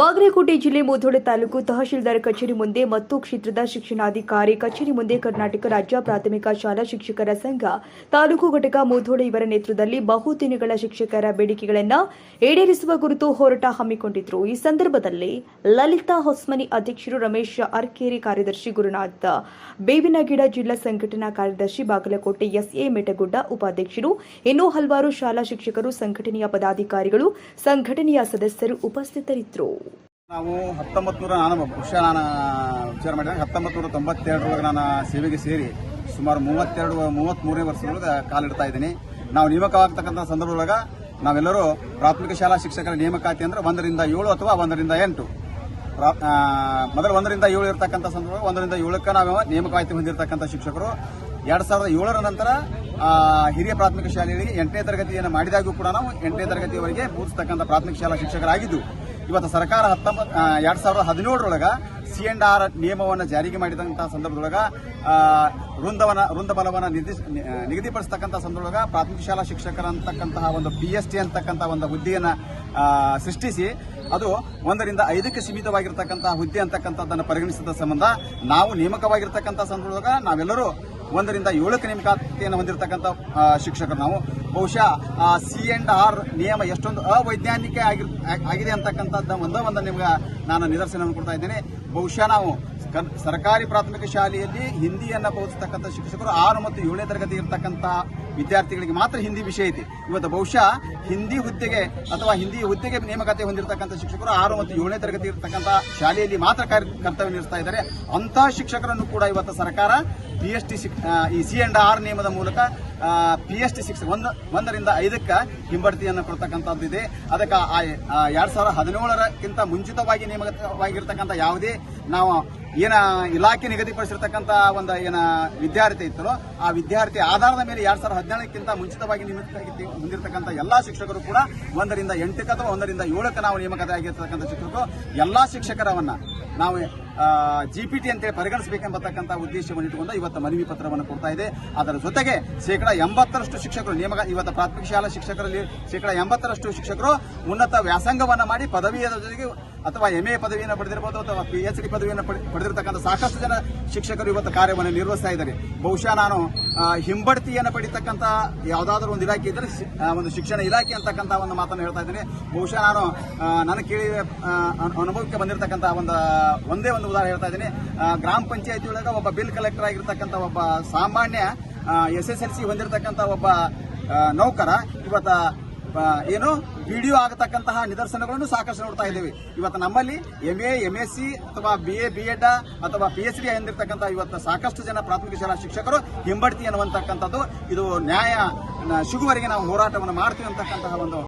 ಬಾಗಲಕೋಟೆ ಜಿಲ್ಲೆ ಮುಧೋಳ ತಾಲೂಕು ತಹಶೀಲ್ದಾರ್ ಕಚೇರಿ ಮುಂದೆ ಮತ್ತು ಕ್ಷೇತ್ರದ ಶಿಕ್ಷಣಾಧಿಕಾರಿ ಕಚೇರಿ ಮುಂದೆ ಕರ್ನಾಟಕ ರಾಜ್ಯ ಪ್ರಾಥಮಿಕ ಶಾಲಾ ಶಿಕ್ಷಕರ ಸಂಘ, ತಾಲೂಕು ಘಟಕ ಮುಧೋಳ ಇವರ ನೇತೃತ್ವದಲ್ಲಿ ಬಹುದಿನಗಳ ಶಿಕ್ಷಕರ ಬೇಡಿಕೆಗಳನ್ನು ಈಡೇರಿಸುವ ಕುರಿತು ಹೋರಾಟ ಹಮ್ಮಿಕೊಂಡಿದ್ರು. ಈ ಸಂದರ್ಭದಲ್ಲಿ ಲಲಿತಾ ಹೊಸ್ಮನಿ ಅಧ್ಯಕ್ಷರು ರಮೇಶ್ ಅರ್ಕೇರಿ ಕಾರ್ಯದರ್ಶಿ ಗುರುನಾಥ್ ಬೇವಿನಗಿಡ ಜಿಲ್ಲಾ ಸಂಘಟನಾ ಕಾರ್ಯದರ್ಶಿ ಬಾಗಲಕೋಟೆ ಎಸ್ಎ ಮೇಟಗುಡ್ಡ ಉಪಾಧ್ಯಕ್ಷರು, ಇನ್ನೂ ಹಲವಾರು ಶಾಲಾ ಶಿಕ್ಷಕರು, ಸಂಘಟನೆಯ ಪದಾಧಿಕಾರಿಗಳು, ಸಂಘಟನೆಯ ಸದಸ್ಯರು ಉಪಸ್ಥಿತರಿದ್ದರು ನಾವು ಹತ್ತೊಂಬತ್ತು ನೂರ ನಾನು ಬಹುಶಃ ನಾನು ವಿಚಾರ ಮಾಡಿದಾಗ ಹತ್ತೊಂಬತ್ತು ನೂರ ತೊಂಬತ್ತೆರಡರೊಳಗೆ ನಾನು ಸೇವೆಗೆ ಸೇರಿ ಸುಮಾರು ಮೂವತ್ತೆರಡು, ಮೂವತ್ತ್ಮೂರನೇ ವರ್ಷದೊಳಗೆ ಕಾಲಿಡ್ತಾ ಇದ್ದೀನಿ. ನಾವು ನೇಮಕವಾಗ್ತಕ್ಕಂಥ ಸಂದರ್ಭದೊಳಗೆ ನಾವೆಲ್ಲರೂ ಪ್ರಾಥಮಿಕ ಶಾಲಾ ಶಿಕ್ಷಕರ ನೇಮಕಾತಿ ಅಂದ್ರೆ ಒಂದರಿಂದ ಏಳು ಅಥವಾ ಒಂದರಿಂದ ಎಂಟು. ಮೊದಲು ಒಂದರಿಂದ ಏಳು ಇರತಕ್ಕಂಥ ಸಂದರ್ಭ, ಒಂದರಿಂದ ಏಳಕ್ಕೆ ನಾವು ನೇಮಕಾತಿ ಹೊಂದಿರತಕ್ಕಂಥ ಶಿಕ್ಷಕರು. ಎರಡು ಸಾವಿರದ ಏಳರ ನಂತರ ಹಿರಿಯ ಪ್ರಾಥಮಿಕ ಶಾಲೆಗಳಿಗೆ ಎಂಟನೇ ತರಗತಿಯನ್ನು ಮಾಡಿದಾಗೂ ಕೂಡ ನಾವು ಎಂಟನೇ ತರಗತಿಯವರೆಗೆ ಪೂಜಿಸ್ತಕ್ಕಂಥ ಪ್ರಾಥಮಿಕ ಶಾಲಾ ಶಿಕ್ಷಕರಾಗಿದ್ದು. ಇವತ್ತು ಸರ್ಕಾರ ಹತ್ತೊಂಬತ್ತು ಎರಡ್ ಸಾವಿರದ ಹದಿನೇಳರೊಳಗ ಸಿ ಎಂಡ್ ಆರ್ ನಿಯಮವನ್ನು ಜಾರಿಗೆ ಮಾಡಿದಂತಹ ಸಂದರ್ಭದೊಳಗ ವೃಂದವನ, ವೃಂದಬಲವನ್ನು ನಿರ್ದಿಷ್ಟ ನಿಗದಿಪಡಿಸ್ತಕ್ಕಂಥ ಸಂದರ್ಭದೊಳಗ ಪ್ರಾಥಮಿಕ ಶಾಲಾ ಶಿಕ್ಷಕರಂತಕ್ಕಂತಹ ಒಂದು ಪಿ ಎಸ್ ಟಿ ಅಂತಕ್ಕಂಥ ಒಂದು ಹುದ್ದೆಯನ್ನು ಸೃಷ್ಟಿಸಿ ಅದು ಒಂದರಿಂದ ಐದಕ್ಕೆ ಸೀಮಿತವಾಗಿರ್ತಕ್ಕಂತಹ ಹುದ್ದೆ ಅಂತಕ್ಕಂಥದ್ದನ್ನು ಪರಿಗಣಿಸಿದ ಸಂಬಂಧ ನಾವು ನೇಮಕವಾಗಿರ್ತಕ್ಕಂಥ ಸಂದರ್ಭದೊಳಗ ನಾವೆಲ್ಲರೂ ಒಂದರಿಂದ ಏಳಕ್ಕೆ ನೇಮಕಾತಿಯನ್ನು ಹೊಂದಿರತಕ್ಕಂಥ ಶಿಕ್ಷಕರು ನಾವು. ಬಹುಶಃ ಸಿ ಅಂಡ್ ಆರ್ ನಿಯಮ ಎಷ್ಟೊಂದು ಅವೈಜ್ಞಾನಿಕ ಆಗಿರ್- ಆಗಿದೆ ಅಂತಕ್ಕಂಥದ್ದು ಒಂದೇ ಒಂದು ನಿಮ್ಗೆ ನಾನು ನಿದರ್ಶನವನ್ನು ಕೊಡ್ತಾ ಇದ್ದೇನೆ. ಬಹುಶಃ ನಾವು ಸರ್ಕಾರಿ ಪ್ರಾಥಮಿಕ ಶಾಲೆಯಲ್ಲಿ ಹಿಂದಿಯನ್ನು ಬೋಧಿಸತಕ್ಕಂಥ ಶಿಕ್ಷಕರು ಆರು ಮತ್ತು ಏಳನೇ ತರಗತಿ ಇರತಕ್ಕಂಥ ವಿದ್ಯಾರ್ಥಿಗಳಿಗೆ ಮಾತ್ರ ಹಿಂದಿ ವಿಷಯ ಇದೆ ಇವತ್ತು ಬಹುಶಃ ಹಿಂದಿ ಹುದ್ದೆಗೆ ಅಥವಾ ಹಿಂದಿ ಹುದ್ದೆಗೆ ನೇಮಕಾತಿ ಹೊಂದಿರತಕ್ಕಂಥ ಶಿಕ್ಷಕರು ಆರು ಮತ್ತು ಏಳನೇ ತರಗತಿ ಇರತಕ್ಕಂಥ ಶಾಲೆಯಲ್ಲಿ ಮಾತ್ರ ಕರ್ತವ್ಯ ನಿರ್ಸ್ತಾ ಇದ್ದಾರೆ. ಅಂತಹ ಶಿಕ್ಷಕರನ್ನು ಕೂಡ ಇವತ್ತು ಸರ್ಕಾರ ಪಿ ಎಸ್ ಟಿ ಈ ಸಿ ಅಂಡ್ ಆರ್ ನಿಯಮದ ಮೂಲಕ ಪಿ ಎಚ್ ಟಿ ಶಿಕ್ಷಕ ಒಂದು, ಒಂದರಿಂದ ಐದಕ್ಕೆ ಹಿಂಬಡ್ತಿಯನ್ನು ಕೊಡ್ತಕ್ಕಂಥದ್ದು ಇದೆ. ಅದಕ್ಕೆ ಎರಡ್ ಸಾವಿರದ ಹದಿನೇಳರಕ್ಕಿಂತ ಮುಂಚಿತವಾಗಿ ನೇಮಕವಾಗಿರ್ತಕ್ಕಂಥ ಯಾವುದೇ ನಾವು ಏನ ಇಲಾಖೆ ನಿಗದಿಪಡಿಸಿರ್ತಕ್ಕಂಥ ಒಂದು ಏನ ವಿದ್ಯಾರ್ಥಿ ಇತ್ತರೋ ಆ ವಿದ್ಯಾರ್ಥಿ ಆಧಾರದ ಮೇಲೆ ಎರಡ್ ಸಾವಿರದ ಹದಿನೇಳಕ್ಕಿಂತ ಮುಂಚಿತವಾಗಿ ನೇಮಕ ಹೊಂದಿರತಕ್ಕಂಥ ಎಲ್ಲಾ ಶಿಕ್ಷಕರು ಕೂಡ ಒಂದರಿಂದ ಎಂಟಕ್ಕೆ ಅಥವಾ ಒಂದರಿಂದ ಏಳಕ್ಕೆ ನಾವು ನೇಮಕತೆ ಆಗಿರ್ತಕ್ಕಂಥ ಶಿಕ್ಷಕರು, ಎಲ್ಲಾ ಶಿಕ್ಷಕರವನ್ನ ನಾವು ಜಿ ಪಿ ಟಿ ಅಂತೇಳಿ ಪರಿಗಣಿಸಬೇಕೆಂಬತಕ್ಕಂಥ ಉದ್ದೇಶವನ್ನು ಇಟ್ಟುಕೊಂಡು ಇವತ್ತು ಮನವಿ ಪತ್ರವನ್ನು ಕೊಡ್ತಾ ಇದೆ. ಅದರ ಜೊತೆಗೆ ಶೇಕಡ ಎಂಬತ್ತರಷ್ಟು ಶಿಕ್ಷಕರು ನೇಮಕ ಇವತ್ತು ಪ್ರಾಥಮಿಕ ಶಾಲಾ ಶಿಕ್ಷಕರಲ್ಲಿ ಶೇಕಡ ಎಂಬತ್ತರಷ್ಟು ಶಿಕ್ಷಕರು ಉನ್ನತ ವ್ಯಾಸಂಗವನ್ನು ಮಾಡಿ ಪದವಿಯ ಜೊತೆಗೆ ಅಥವಾ ಎಂ ಎ ಪದವಿಯನ್ನು ಪಡೆದಿರಬಹುದು ಅಥವಾ ಪಿ ಎಚ್ ಡಿ ಪದವಿಯನ್ನು ಪಡೆ- ಪಡೆದಿರತಕ್ಕಂಥ ಸಾಕಷ್ಟು ಜನ ಶಿಕ್ಷಕರು ಇವತ್ತು ಕಾರ್ಯವನ್ನು ನಿರ್ವಹಿಸ್ತಾ ಇದ್ದಾರೆ. ಬಹುಶಃ ನಾನು ಹಿಂಬಡ್ತಿಯನ್ನು ಪಡಿತಕ್ಕಂಥ ಯಾವುದಾದ್ರೂ ಒಂದು ಇಲಾಖೆ ಇದ್ದರೆ ಒಂದು ಶಿಕ್ಷಣ ಇಲಾಖೆ ಅಂತಕ್ಕಂಥ ಒಂದು ಮಾತನ್ನು ಹೇಳ್ತಾ ಇದ್ದೇನೆ. ಬಹುಶಃ ನಾನು ನನಗೆ ಕೇಳಿ ಅನುಭವಕ್ಕೆ ಬಂದಿರತಕ್ಕಂಥ ಒಂದು, ಒಂದೇ ಒಂದು ಉದಾಹರಣೆ ಹೇಳ್ತಾ ಇದ್ದೀನಿ. ಗ್ರಾಮ ಪಂಚಾಯತಿ ಒಳಗೆ ಒಬ್ಬ ಬಿಲ್ ಕಲೆಕ್ಟರ್ ಆಗಿರ್ತಕ್ಕಂಥ ಒಬ್ಬ ಸಾಮಾನ್ಯ ಎಸ್ ಎಸ್ ಎಲ್ ಸಿ ಹೊಂದಿರತಕ್ಕಂಥ ಒಬ್ಬ ನೌಕರ ಇವತ್ತ ಏನು ವಿಡಿಯೋ ಆಗತಕ್ಕಂತಹ ನಿದರ್ಶನಗಳನ್ನು ಸಾಕಷ್ಟು ನೋಡ್ತಾ ಇದ್ದೇವೆ. ಇವತ್ತು ನಮ್ಮಲ್ಲಿ M A M S C ಅಥವಾ ಬಿ ಎ ಬಿ ಎಡ್ ಅಥವಾ ಪಿ ಎಚ್ ಡಿ ಹೊಂದಿರತಕ್ಕಂಥ ಇವತ್ತು ಸಾಕಷ್ಟು ಜನ ಪ್ರಾಥಮಿಕ ಶಾಲಾ ಶಿಕ್ಷಕರು ಹಿಂಬಡ್ತಿ ಅನ್ನುವಂತಕ್ಕಂಥದ್ದು ಇದು ನ್ಯಾಯ ಸಿಗುವವರೆಗೆ ನಾವು ಹೋರಾಟವನ್ನು ಮಾಡ್ತೀವಿ ಅಂತಕ್ಕಂತಹ ಒಂದು